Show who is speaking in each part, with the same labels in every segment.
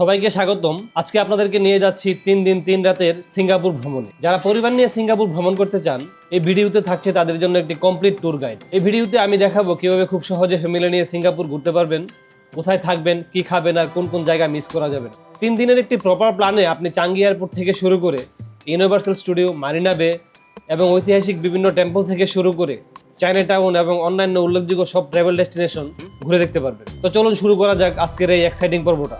Speaker 1: সবাইকে স্বাগতম। আজকে আপনাদেরকে নিয়ে যাচ্ছি তিন দিন, তিন রাতের সিঙ্গাপুর ভ্রমণে। যারা পরিবার নিয়ে সিঙ্গাপুর ভ্রমণ করতে চান, এই ভিডিওতে থাকছে তাদের জন্য একটি কমপ্লিট ট্যুর গাইড এই ভিডিওতে আমি দেখাবো কীভাবে খুব সহজে ফ্যামিলি নিয়ে সিঙ্গাপুর ঘুরতে পারবেন, কোথায় থাকবেন, কি খাবেন আর কোন কোন জায়গা মিস করা যাবে। তিন দিনের একটি প্রপার প্ল্যানে আপনি চাঙ্গি এয়ারপোর্ট থেকে শুরু করে ইউনিভার্সাল স্টুডিও মারিনা বে এবং ঐতিহাসিক বিভিন্ন টেম্পল থেকে শুরু করে চায়না টাউন এবং অন্যান্য উল্লেখযোগ্য সব ট্রাভেল ডেস্টিনেশন ঘুরে দেখতে পারবেন। তো চলুন শুরু করা যাক আজকের এই এক্সাইটিং পর্বটা।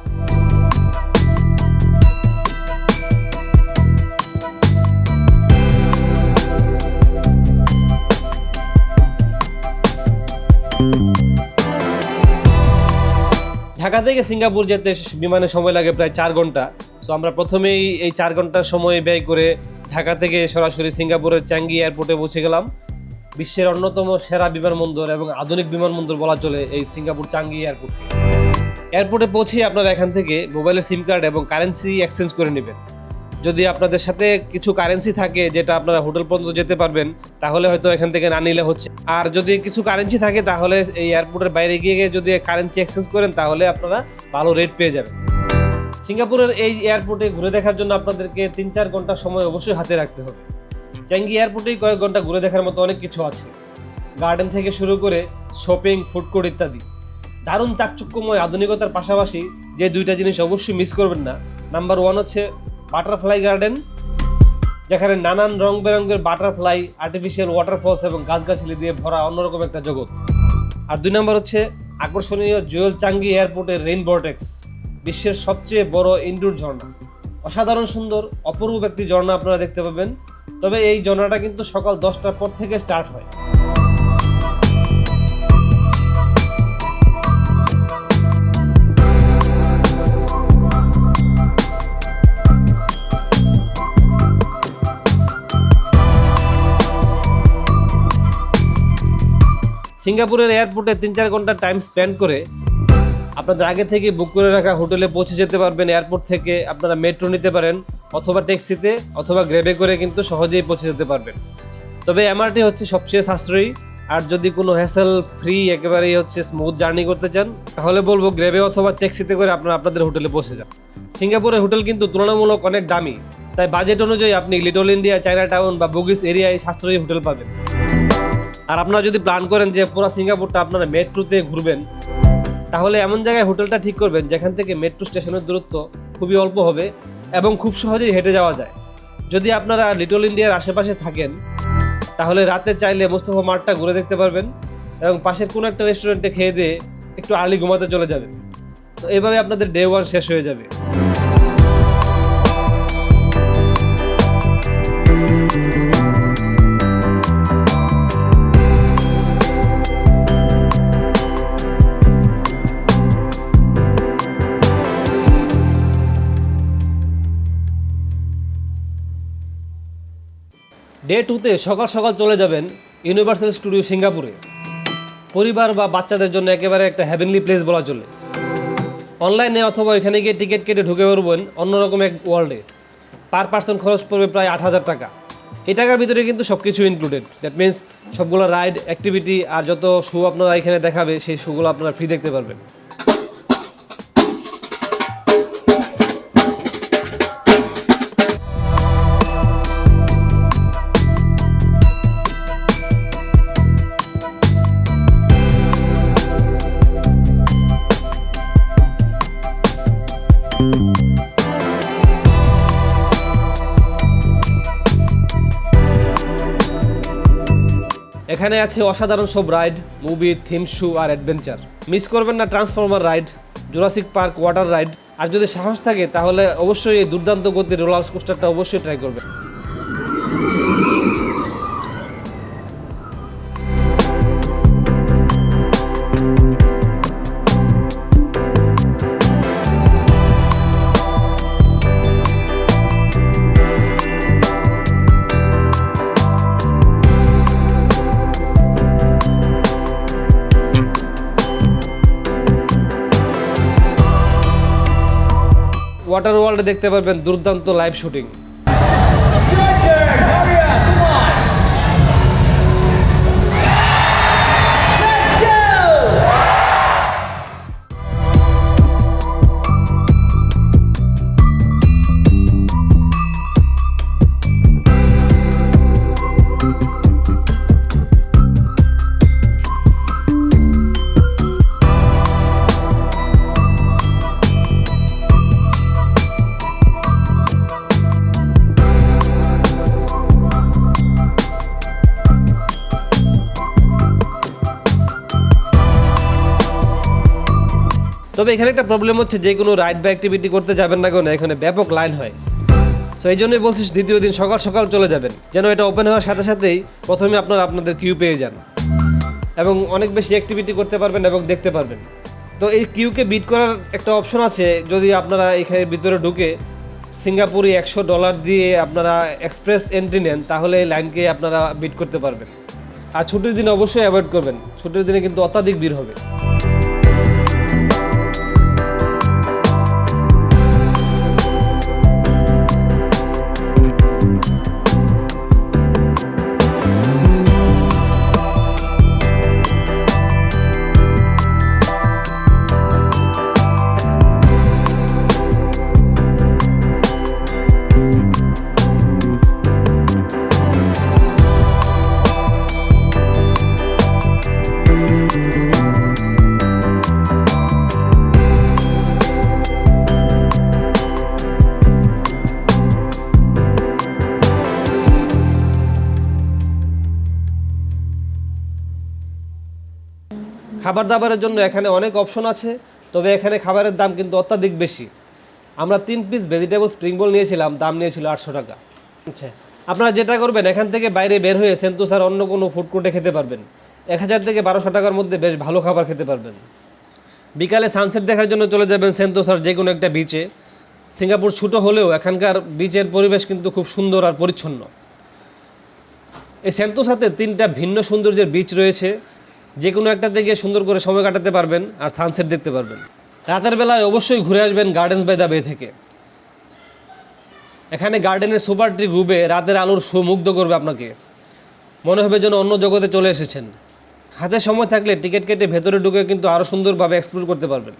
Speaker 1: ঢাকা থেকে সিঙ্গাপুর যেতে বিমানে সময় লাগে প্রায় চার ঘণ্টা। সো আমরা প্রথমেই এই চার ঘণ্টার সময় ব্যয় করে ঢাকা থেকে সরাসরি সিঙ্গাপুরের চ্যাঙ্গি এয়ারপোর্টে পৌঁছে গেলাম। বিশ্বের অন্যতম সেরা বিমানবন্দর এবং আধুনিক বিমানবন্দর বলা চলে এই সিঙ্গাপুর চাঙ্গি এয়ারপোর্ট। এয়ারপোর্টে পৌঁছে আপনারা এখান থেকে মোবাইলের সিম কার্ড এবং কারেন্সি এক্সচেঞ্জ করে নেবেন। যদি আপনাদের সাথে কিছু কারেন্সি থাকে যেটা আপনারা হোটেল পর্যন্ত যেতে পারবেন, তাহলে হয়তো এখান থেকে না নিলে হচ্ছে। আর যদি কিছু কারেন্সি থাকে, তাহলে এই এয়ারপোর্টের বাইরে গিয়ে যদি কারেন্সি এক্সচেঞ্জ করেন, তাহলে আপনারা ভালো রেট পেয়ে যাবেন। সিঙ্গাপুরের এই এয়ারপোর্টে ঘুরে দেখার জন্য আপনাদেরকে তিন চার ঘণ্টা সময় অবশ্যই হাতে রাখতে হবে। চ্যাঙ্গি এয়ারপোর্টেই কয়েক ঘণ্টা ঘুরে দেখার মতো অনেক কিছু আছে। গার্ডেন থেকে শুরু করে শপিং ফুড কোর্ট ইত্যাদি। দারুণ চাকচক্যময় আধুনিকতার পাশাপাশি যে দুইটা জিনিস অবশ্যই মিস করবেন না। নাম্বার ওয়ান হচ্ছে বাটারফ্লাই গার্ডেন, যেখানে নানান রং বেরঙের বাটারফ্লাই আর্টিফিশিয়াল ওয়াটারফলস এবং গাছগাছালি দিয়ে ভরা অন্যরকম একটা জগৎ। আর দুই নম্বর হচ্ছে আকর্ষণীয় জুয়েল চাঙ্গি এয়ারপোর্টের রেইন বর্টেক্স বিশ্বের সবচেয়ে বড় ইনডোর ঝর্ণা। অসাধারণ সুন্দর, অপরূপ একটি ঝর্ণা আপনারা দেখতে পাবেন। তবে এই ঝর্ণাটা কিন্তু সকাল দশটার পর থেকে স্টার্ট হয়। সিঙ্গাপুরের এয়ারপোর্টে তিন চার ঘণ্টা টাইম স্পেন্ড করে আপনাদের আগে থেকে বুক করে রাখা হোটেলে পৌঁছে যেতে পারবেন এয়ারপোর্ট থেকে। আপনারা মেট্রো নিতে পারেন অথবা ট্যাক্সিতে অথবা গ্রেবে করে কিন্তু সহজেই পৌঁছে যেতে পারবেন। তবে এমআরটি হচ্ছে সবচেয়ে সাশ্রয়ী। আর যদি কোনো হ্যাসেল ফ্রি একেবারেই হচ্ছে স্মুথ জার্নি করতে চান, তাহলে বলব গ্রেবে অথবা ট্যাক্সিতে করে আপনারা আপনাদের হোটেলে পৌঁছে যান। সিঙ্গাপুরের হোটেল কিন্তু তুলনামূলক অনেক দামি। তাই বাজেট অনুযায়ী আপনি লিটল ইন্ডিয়া চায়না টাউন বা বুগিস এরিয়ায় সাশ্রয়ী হোটেল পাবেন। আর আপনারা যদি প্ল্যান করেন যে পুরো সিঙ্গাপুরটা আপনারা মেট্রোতে ঘুরবেন, তাহলে এমন জায়গায় হোটেলটা ঠিক করবেন যেখান থেকে মেট্রো স্টেশনের দূরত্ব খুবই অল্প হবে এবং খুব সহজেই হেঁটে যাওয়া যায়। যদি আপনারা লিটল ইন্ডিয়ার আশেপাশে থাকেন, তাহলে রাতে চাইলে মোস্তফা মাঠটা ঘুরে দেখতে পারবেন এবং পাশের কোনো একটা রেস্টুরেন্টে খেয়ে দিয়ে একটু আর্লি ঘুমাতে চলে যাবেন। তো এভাবে আপনাদের ডে ওয়ান শেষ হয়ে যাবে। ডে টুতে সকাল সকাল চলে যাবেন ইউনিভার্সাল স্টুডিও সিঙ্গাপুরে। পরিবার বা বাচ্চাদের জন্য একেবারে একটা হ্যাভেনলি প্লেস বলা চলে। অনলাইনে অথবা এখানে গিয়ে টিকিট কেটে ঢুকে পড়বেন অন্যরকম এক ওয়ার্ল্ডে পার পার্সন খরচ পড়বে প্রায় আট হাজার টাকা। এই টাকার ভিতরে কিন্তু সব কিছু ইনক্লুডেড দ্যাট মিন্স সবগুলো রাইড অ্যাক্টিভিটি আর যত শো আপনারা এখানে দেখাবে, সেই শোগুলো আপনারা ফ্রি দেখতে পারবেন। এখানে আছে অসাধারণ সব রাইড, মুভি, থিম শু আর অ্যাডভেঞ্চার। মিস করবেন না transformer ride, Jurassic park water ride. আর যদি সাহস থাকে, তাহলে অবশ্যই এই দুর্দান্ত গতির রোলার কোস্টারটা অবশ্যই ট্রাই করবেন। ওয়াটার ওয়ার্ল্ডে দেখতে পারবেন দুর্দান্ত লাইভ শুটিং তবে এখানে একটা প্রবলেম হচ্ছে, যে কোনো রাইড বা অ্যাক্টিভিটি করতে যাবেন না কেন, এখানে ব্যাপক লাইন হয়। সো এই জন্যই বলছিস দ্বিতীয় দিন সকাল সকাল চলে যাবেন, যেন এটা ওপেন হওয়ার সাথে সাথেই প্রথমে আপনারা, আপনাদের কিউ পেয়ে যান। এবং অনেক বেশি অ্যাক্টিভিটি করতে পারবেন এবং দেখতে পারবেন। তো এই কিউকে বিট করার একটা অপশন আছে, যদি আপনারা এখানে ভিতরে ঢুকে সিঙ্গাপুরে একশো ডলার দিয়ে আপনারা এক্সপ্রেস এন্ট্রি নেন, তাহলে এই লাইনকে আপনারা বিট করতে পারবেন। আর ছুটির দিনে অবশ্যই অ্যাভয়েড করবেন, ছুটির দিনে কিন্তু অত্যাধিক ভিড় হবে। খাবার দাবারের জন্য এখানে অনেক অপশন আছে, তবে এখানে খাবারের দাম কিন্তু অত্যাধিক বেশি। আমরা তিন পিস ভেজিটেবল স্প্রিং বোল নিয়েছিলাম, দাম নিয়েছিল আটশো টাকা। আচ্ছা আপনারা যেটা করবেন, এখান থেকে বাইরে বের হয়ে সেন্তুসার অন্য কোনো ফুড কোর্টে খেতে পারবেন। এক হাজার থেকে বারোশো টাকার মধ্যে বেশ ভালো খাবার খেতে পারবেন। বিকালে সানসেট দেখার জন্য চলে যাবেন সেন্টোসার যে কোনো একটা বিচে সিঙ্গাপুর ছোটো হলেও এখানকার বিচের পরিবেশ কিন্তু খুব সুন্দর আর পরিচ্ছন্ন। এই সেন্টোসাতে তিনটা ভিন্ন সৌন্দর্যের বিচ রয়েছে। যে কোনো একটাতে গিয়ে সুন্দর করে সময় কাটাতে পারবেন আর সানসেট দেখতে পারবেন। রাতের বেলায় অবশ্যই ঘুরে আসবেন গার্ডেন্স বাই দ্য বে থেকে। এখানে গার্ডেনের সুপার ট্রি ঘুবে রাতের আলোর সুমুগ্ধ করবে আপনাকে। মনে হবে যেন অন্য জগতে চলে এসেছেন। হাতে সময় থাকলে টিকিট কেটে ভেতরে ঢুকে কিন্তু আরও সুন্দরভাবে এক্সপ্লোর করতে পারবেন।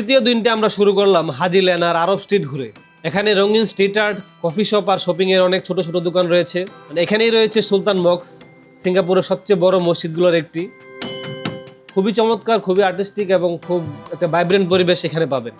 Speaker 1: তৃতীয় দিনটা আমরা শুরু করলাম হাজি লেন আর আরব স্ট্রিট ঘুরে। এখানে রঙিন স্ট্রিট আর্ট কফি শপ আর শপিং এর অনেক ছোট ছোট দোকান রয়েছে। মানে এখানেই রয়েছে সুলতান মক্স, সিঙ্গাপুরের সবচেয়ে বড় মসজিদগুলোর একটি। খুবই চমৎকার, খুবই আর্টিস্টিক এবং খুব একটা ভাইব্রেন্ট পরিবেশ এখানে পাবেন।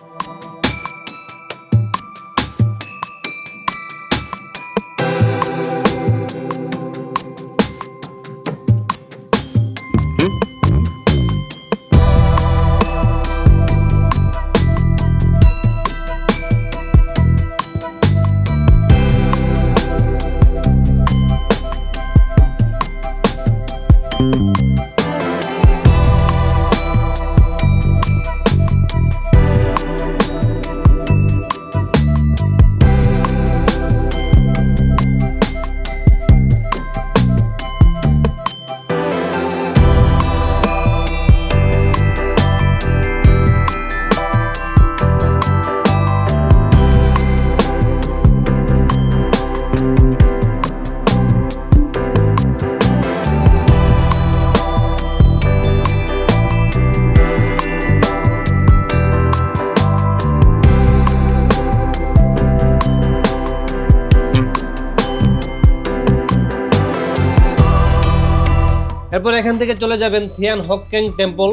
Speaker 1: এরপর এখান থেকে চলে যাবেন থিয়ান হকক্যাং টেম্পল,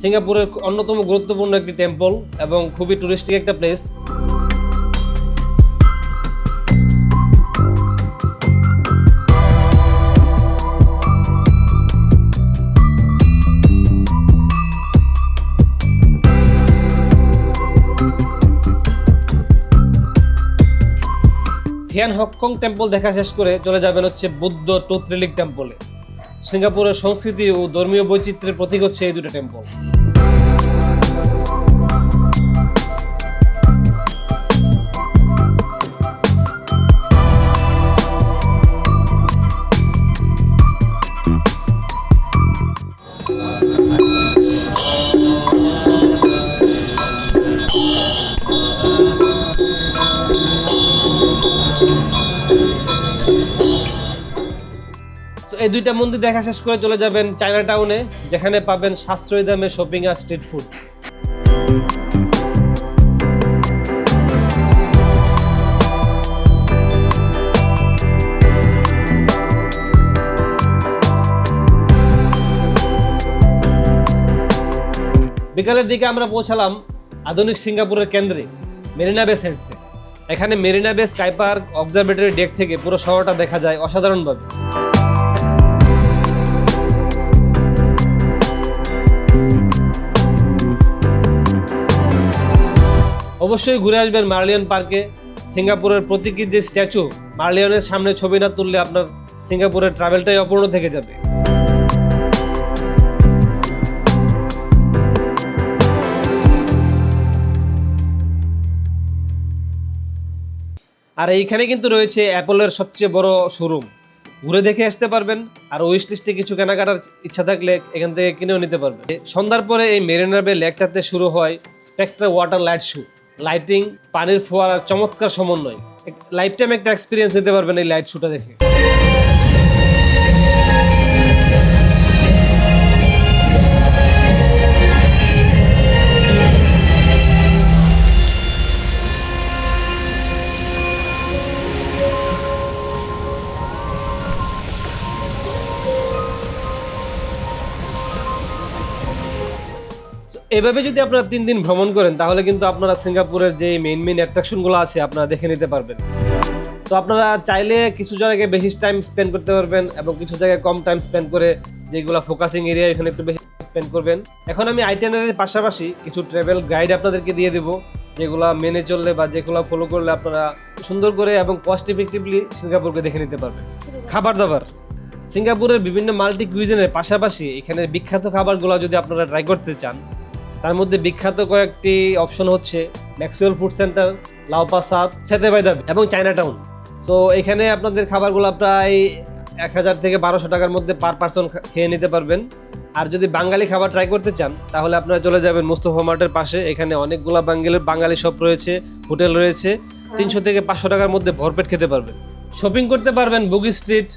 Speaker 1: সিঙ্গাপুরের অন্যতম গুরুত্বপূর্ণ একটি টেম্পল এবং খুবই টুরিস্টিক একটা প্লেস থিয়ান হককং টেম্পল দেখা শেষ করে চলে যাবেন হচ্ছে বুদ্ধ টোথ্রেলিক টেম্পলে সিঙ্গাপুরের সংস্কৃতি ও ধর্মীয় বৈচিত্র্যের প্রতীক হচ্ছে এই দুটো টেম্পল দুইটা মন্দির দেখা শেষ করে চলে যাবেন চায়না টাউনে যেখানে পাবেন সাশ্রয়ী দামে শপিং আর স্ট্রিট ফুড বিকালের দিকে আমরা পৌঁছালাম আধুনিক সিঙ্গাপুরের কেন্দ্রে, মেরিনা বে সেন্টসে এখানে মেরিনা বে স্কাই পার্ক, অবজারভেটরি ডেক থেকে পুরো শহরটা দেখা যায় অসাধারণভাবে। অবশ্যই ঘুরে আসবেন মার্লিয়ন পার্কে। সিঙ্গাপুরের প্রতীকীর যে স্ট্যাচু, মার্লিয়নের সামনে ছবি না তুললে আপনার সিঙ্গাপুরের ট্রাভেলটাই অপূর্ণ থেকে যাবে। আর এইখানে কিন্তু রয়েছে অ্যাপলের সবচেয়ে বড় শোরুম। ঘুরে দেখে আসতে পারবেন, আর ওয়েস্ট লিস্টে কিছু কেনাকাটার ইচ্ছা থাকলে এখান থেকে কিনেও নিতে পারবেন। সন্ধ্যার পরে এই মেরিনার বে লেকটাতে শুরু হয় Spectra water light show lighting পানির ফোয়ারার চমৎকার সমন্বয়। লাইফ টাইম একটা এক্সপিরিয়েন্স নিতে পারবেন এই লাইট শুটা দেখে। এভাবে যদি আপনারা তিন দিন ভ্রমণ করেন, তাহলে কিন্তু আপনারা সিঙ্গাপুরের যে মেইন মেইন অ্যাট্রাকশনগুলো আছে, আপনারা দেখে নিতে পারবেন। তো আপনারা চাইলে কিছু জায়গায় বেশি টাইম স্পেন্ড করতে পারবেন এবং কিছু জায়গায় কম টাইম স্পেন্ড করে যেগুলো ফোকাসিং এরিয়া এখানে একটু বেশি স্পেন্ড করবেন। এখন আমি আইটেনারির পাশাপাশি কিছু ট্রাভেল গাইড আপনাদেরকে দিয়ে দেবো, যেগুলা মেনে চললে বা যেগুলো ফলো করলে আপনারা সুন্দর করে এবং কস্ট ইফেক্টিভলি সিঙ্গাপুরকে দেখে নিতে পারবেন। খাবার দাবার। সিঙ্গাপুরের বিভিন্ন মাল্টি কুইজনের পাশাপাশি এখানে বিখ্যাত খাবারগুলো যদি আপনারা ট্রাই করতে চান তার মধ্যে বিখ্যাত কয়েকটি অপশন হচ্ছে ম্যাক্সুয়াল ফুড সেন্টার লাউপা সাত সেতে এবং চায়না টাউন সো এখানে আপনাদের খাবারগুলো প্রায় এক হাজার থেকে বারোশো টাকার মধ্যে পার পার্সন খেয়ে নিতে পারবেন। আর যদি বাঙালি খাবার ট্রাই করতে চান, তাহলে আপনারা চলে যাবেন মুস্তফা মার্টের পাশে। এখানে অনেকগুলো বাঙালি বাঙালি শপ রয়েছে, হোটেল রয়েছে। তিনশো থেকে পাঁচশো টাকার মধ্যে ভরপেট খেতে পারবেন। শপিং করতে পারবেন Bugis street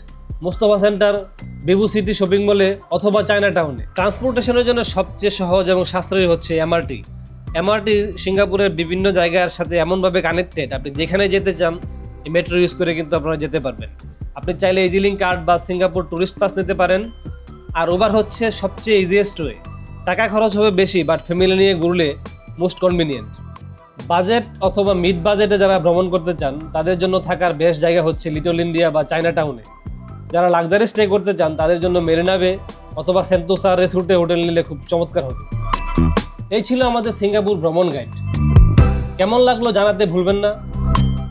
Speaker 1: Mustafa centre, Vivo city shopping মলে অথবা চায়না টাউনে ট্রান্সপোর্টেশনের জন্য সবচেয়ে সহজ এবং সাশ্রয়ী হচ্ছে এমআরটি। এমআরটি সিঙ্গাপুরের বিভিন্ন জায়গার সাথে এমনভাবে কানেক্টেড আপনি যেখানে যেতে চান মেট্রো ইউজ করে কিন্তু আপনারা যেতে পারবেন। আপনি চাইলে ইজিলিং কার্ড বা সিঙ্গাপুর ট্যুরিস্ট পাস নিতে পারেন। আর ওভার হচ্ছে সবচেয়ে ইজিয়েস্ট ওয়ে টাকা খরচ হবে বেশি বাট ফ্যামিলি নিয়ে ঘুরলে মোস্ট কনভিনিয়েন্ট বাজেট অথবা মিড বাজেটে যারা ভ্রমণ করতে চান, তাদের জন্য থাকার বেস্ট জায়গা হচ্ছে লিটল ইন্ডিয়া বা চায়না টাউনে যারা লাক্সারি স্টে করতে চান, তাদের জন্য মেরিনাবে অথবা সেন্টোসা রেসুটে হোটেল নিলে খুব চমৎকার হবে। এই ছিল আমাদের সিঙ্গাপুর ভ্রমণ গাইড কেমন লাগল জানাতে ভুলবেন না।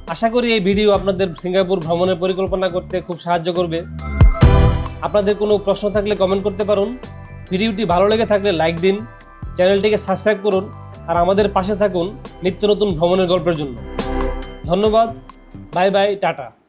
Speaker 1: আশা করি এই ভিডিও আপনাদের সিঙ্গাপুর ভ্রমণের পরিকল্পনা করতে খুব সাহায্য করবে। আপনাদের কোনো প্রশ্ন থাকলে কমেন্ট করতে পারুন। ভিডিওটি ভালো লেগে থাকলে লাইক দিন। চ্যানেলটিকে সাবস্ক্রাইব করুন। আর আমাদের পাশে থাকুন নিত্য নতুন ভ্রমণের গল্পের জন্য। ধন্যবাদ। Bye bye tata